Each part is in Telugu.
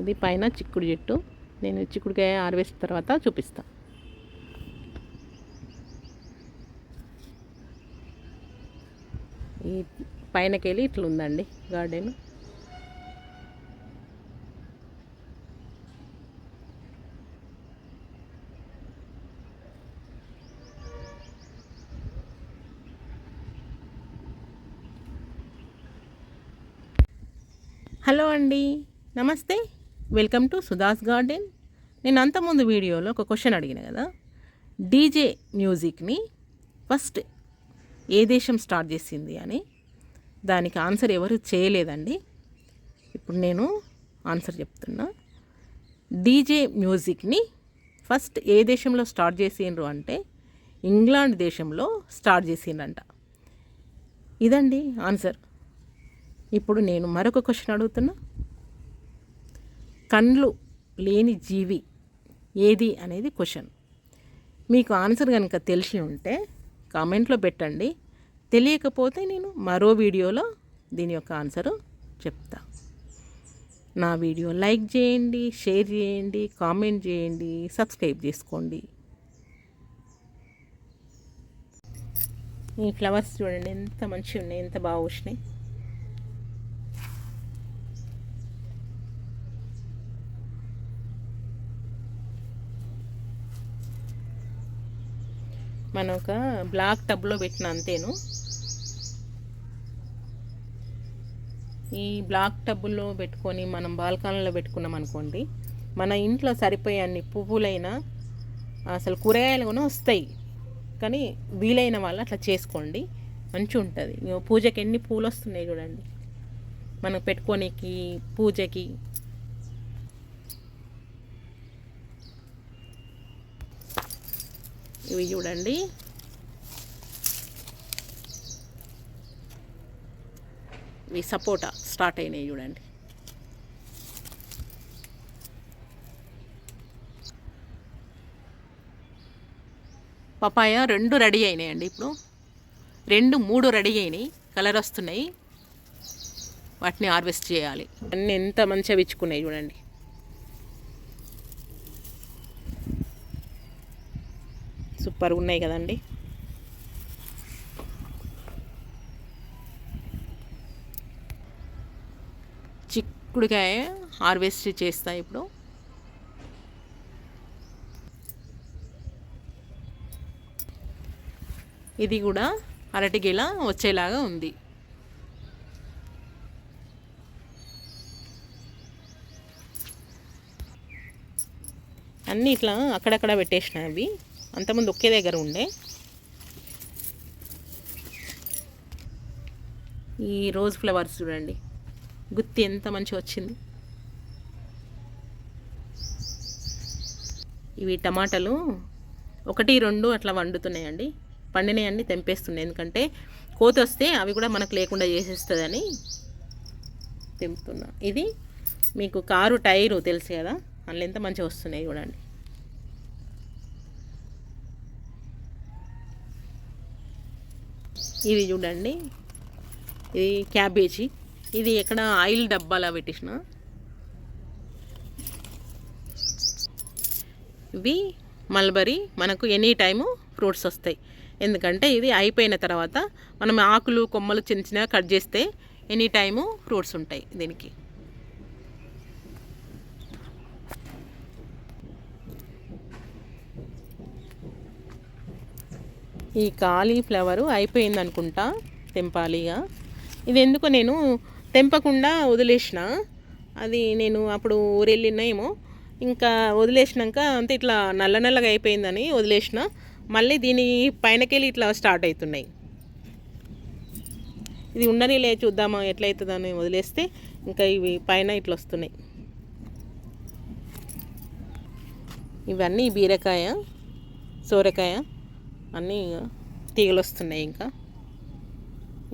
ఇది పైన చిక్కుడు చెట్టు. నేను చిక్కుడుకాయ ఆరవేసిన తర్వాత చూపిస్తా. ఈ పైనకెళ్ళి ఇట్లా ఉందండి గార్డెన్. హలో అండి నమస్తే. Welcome to Sudha's garden. నేను అంతకుముందు వీడియోలో ఒక క్వశ్చన్ అడిగిన కదా? డీజే మ్యూజిక్ని ఫస్ట్ ఏ దేశం స్టార్ట్ చేసింది అని? దానికి ఆన్సర్ ఎవరు చేయలేదండి. ఇప్పుడు నేను ఆన్సర్ చెప్తున్నా. డీజే మ్యూజిక్ని ఫస్ట్ ఏ దేశంలో స్టార్ట్ చేసిండ్రు అంటే ఇంగ్లాండ్ దేశంలో స్టార్ట్ చేసిండ్రంట. ఇదండి ఆన్సర్. ఇప్పుడు నేను మరొక క్వశ్చన్ అడుగుతున్నా. కండ్లు లేని జీవి ఏది అనేది క్వశ్చన్. మీకు ఆన్సర్ కనుక తెలిసి ఉంటే కామెంట్లో పెట్టండి. తెలియకపోతే నేను మరో వీడియోలో దీని యొక్క ఆన్సరు చెప్తా. నా వీడియో లైక్ చేయండి షేర్ చేయండి కామెంట్ చేయండి సబ్స్క్రైబ్ చేసుకోండి. ఈ ఫ్లవర్స్ చూడండి ఎంత మంచిగా ఉన్నాయి ఎంత బాగా వచ్చినాయి. మనం ఒక బ్లాక్ టబ్లో పెట్టిన అంతేను. ఈ బ్లాక్ టబ్బుల్లో పెట్టుకొని మనం బాల్కనీలో పెట్టుకున్నాం అనుకోండి మన ఇంట్లో సరిపోయే అన్ని పువ్వులైనా అసలు కూరగాయలు కూడా వస్తాయి. కానీ వీలైన వాళ్ళు అట్లా చేసుకోండి. మంచిగా ఉంటుంది పూజకి ఎన్ని పూలు వస్తున్నాయి చూడండి. మనం పెట్టుకోనికి పూజకి ఇవి చూడండి. ఇవి సపోటా స్టార్ట్ అయినాయి చూడండి. పపాయ రెండు రెడీ అయినాయండి ఇప్పుడు. రెండు మూడు రెడీ అయినాయి. కలర్ వస్తున్నాయి. వాటిని హార్వెస్ట్ చేయాలి. అన్నీ ఎంత మంచిగా విచ్చుకున్నాయి చూడండి. సూపర్ ఉన్నాయి కదండి. చిక్కుడుకాయ హార్వెస్ట్ చేస్తా ఇప్పుడు. ఇది కూడా అరటిగేల వచ్చేలాగా ఉంది. అన్నీ ఇట్లా అక్కడక్కడ పెట్టేసినవి అంతకుముందు ఒకే దగ్గర ఉండే. ఈ రోజ్ ఫ్లవర్స్ చూడండి. గుత్తి ఎంత మంచిగా వచ్చింది. ఇవి టమాటాలు ఒకటి రెండు అట్లా వండుతున్నాయండి. పండినాయండి తెంపేస్తున్నాయి. ఎందుకంటే కోత వస్తే అవి కూడా మనకు లేకుండా చేసేస్తుందని తెంపుతున్నా. ఇది మీకు కారు టైరు తెలుసు కదా? అందులో ఎంత మంచిగా వస్తున్నాయి చూడండి. ఇది చూడండి. ఇది క్యాబేజీ. ఇది ఎక్కడ ఆయిల్ డబ్బాలా పెట్టిన? ఇవి మల్బరీ. మనకు ఎనీ టైము ఫ్రూట్స్ వస్తాయి. ఎందుకంటే ఇది అయిపోయిన తర్వాత మనం ఆకులు కొమ్మలు చిన్న చిన్నగా కట్ చేస్తే ఎనీ టైము ఫ్రూట్స్ ఉంటాయి దీనికి. ఈ కాలీఫ్లవరు అయిపోయింది అనుకుంటా తెంపాలిగా. ఇది ఎందుకు నేను తెంపకుండా వదిలేసిన. అది నేను అప్పుడు ఊరెళ్ళినాయేమో. ఇంకా వదిలేసినాక అంతే ఇట్లా నల్ల నల్లగా అయిపోయిందని వదిలేసిన. మళ్ళీ దీని పైనకెళ్ళి ఇట్లా స్టార్ట్ అవుతున్నాయి ఇది ఉండనిలే చూద్దామా ఎట్లయితుందని వదిలేస్తే ఇంకా ఇవి పైన ఇట్లా వస్తున్నాయి ఇవన్నీ బీరకాయ సోరకాయ. అన్నీ తీగలు వస్తున్నాయి ఇంకా.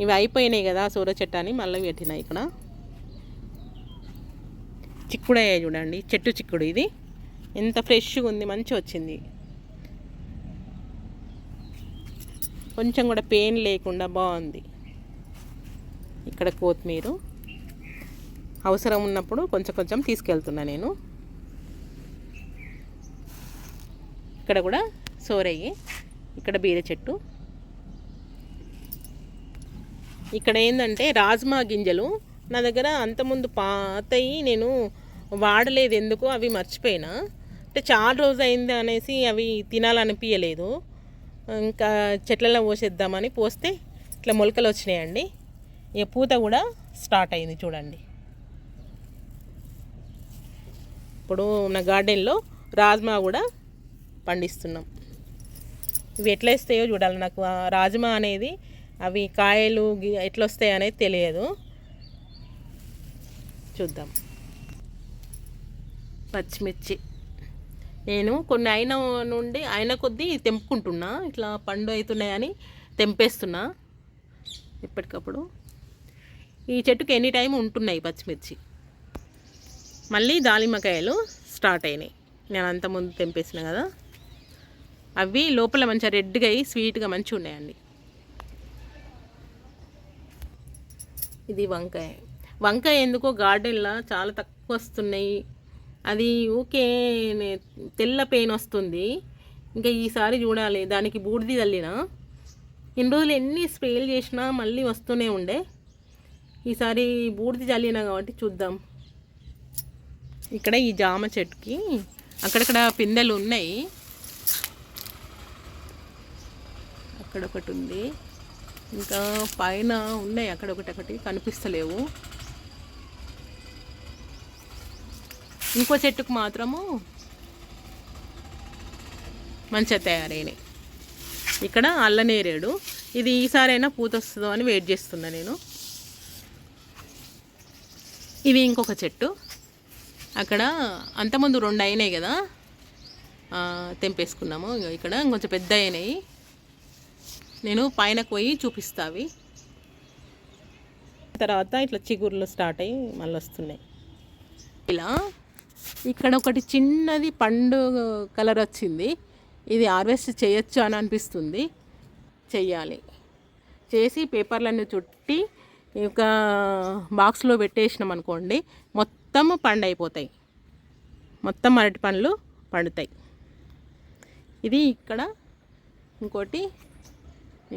ఇవి అయిపోయినాయి కదా సూర చెట్టాన్ని మళ్ళీ పెట్టినాయి ఇక్కడ. చిక్కుడయ్యాయి చూడండి చెట్టు చిక్కుడు ఇది. ఎంత ఫ్రెష్గా ఉంది మంచిగా వచ్చింది. కొంచెం కూడా పెయిన్ లేకుండా బాగుంది. ఇక్కడ కొత్తిమీర అవసరం ఉన్నప్పుడు కొంచెం కొంచెం తీసుకెళ్తున్నా నేను. ఇక్కడ కూడా సోరయ్యి ఇక్కడ బీర చెట్టు. ఇక్కడ ఏంటంటే రాజ్మా గింజలు. నా దగ్గర అంతకుముందు పాతయి నేను వాడలేదు ఎందుకు అవి మర్చిపోయినా. అంటే చాలా రోజు అయింది అనేసి అవి తినాలనిపించలేదు ఇంకా చెట్లలో పోసేద్దామని పోస్తే ఇట్లా మొలకలు వచ్చినాయండి. ఇక పూత కూడా స్టార్ట్ అయింది చూడండి. ఇప్పుడు నా గార్డెన్లో రాజ్మా కూడా పండిస్తున్నాం. ఇవి ఎట్లా వస్తాయో చూడాలి. నాకు రాజమా రాజ్మా అనేది అవి కాయలు ఎట్లా వస్తాయి అనేది తెలియదు. చూద్దాం. పచ్చిమిర్చి. నేను కొన్ని అయిన నుండి అయిన కొద్దీ తెంపుకుంటున్నా. ఇట్లా పండు అవుతున్నాయని తెంపేస్తున్నా ఎప్పటికప్పుడు ఈ చెట్టుకి ఎనీ టైం ఉంటున్నాయి పచ్చిమిర్చి. మళ్ళీ దానిమ్మకాయలు స్టార్ట్ అయినాయి. నేను అంతకుముందు తెంపేసిన కదా. అవి లోపల మంచిగా రెడ్గా అయ్యి స్వీట్గా మంచిగా ఉన్నాయండి. ఇది వంకాయ. వంకాయ ఎందుకో గార్డెన్లో చాలా తక్కువ వస్తున్నాయి. అది ఊకే తెల్ల పెయిన్ వస్తుంది. ఇంకా ఈసారి చూడాలి. దానికి బూడిది చల్లిన ఇన్ని రోజులు ఎన్ని స్ప్రేలు చేసినా మళ్ళీ వస్తూనే ఉండే. ఈసారి బూడిది చల్లినా కాబట్టి చూద్దాం. ఇక్కడ ఈ జామ చెట్టుకి అక్కడక్కడ పిందెలు ఉన్నాయి. అక్కడ ఒకటి ఉంది. ఇంకా పైన ఉన్నాయి అక్కడ ఒకటి ఒకటి కనిపిస్తలేవు. ఇంకో చెట్టుకు మాత్రము మంచిగా తయారైనాయి. ఇక్కడ అల్లనేరేడు ఇది ఈసారైనా పూత వస్తుందో అని వెయిట్ చేస్తున్నా నేను. ఇది ఇంకొక చెట్టు. అక్కడ అంతకుముందు రెండు అయినాయి కదా. తెంపేసుకున్నాము. ఇక్కడ కొంచెం పెద్ద అయినాయి నేను పైన పోయి చూపిస్తా అవి తర్వాత ఇట్లా చిగుర్లు స్టార్ట్ అయ్యి మళ్ళీ వస్తున్నాయి. ఇలా ఇక్కడ ఒకటి చిన్నది పండు కలర్ వచ్చింది. ఇది హార్వెస్ట్ చేయొచ్చు అని అనిపిస్తుంది. చెయ్యాలి. చేసి పేపర్లన్నీ చుట్టి ఒక బాక్స్లో పెట్టేసినాం అనుకోండి మొత్తం పండు అయిపోతాయి మొత్తం అరటి పండ్లు పండుతాయి. ఇది ఇక్కడ ఇంకోటి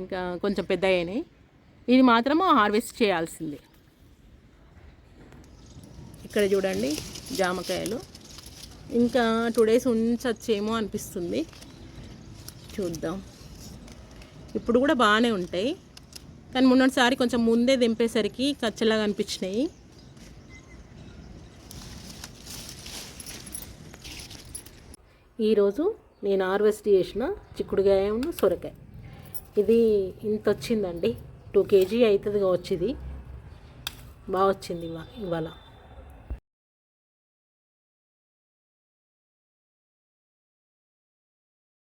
ఇంకా కొంచెం పెద్ద అయినాయి ఇది మాత్రము హార్వెస్ట్ చేయాల్సిందే. ఇక్కడ చూడండి జామకాయలు. ఇంకా టూ డేస్ ఉంచచ్చేమో అనిపిస్తుంది. చూద్దాం. ఇప్పుడు కూడా బాగానే ఉంటాయి. కానీ మొన్నటిసారి కొంచెం ముందే దింపేసరికి కచ్చలాగా అనిపించినాయి. ఈరోజు నేను హార్వెస్ట్ చేసిన చిక్కుడుకాయను సొరకాయ. ఇది ఇంత వచ్చిందండి. టూ కేజీ అవుతుంది వచ్చింది బాగా వచ్చింది ఇవాళ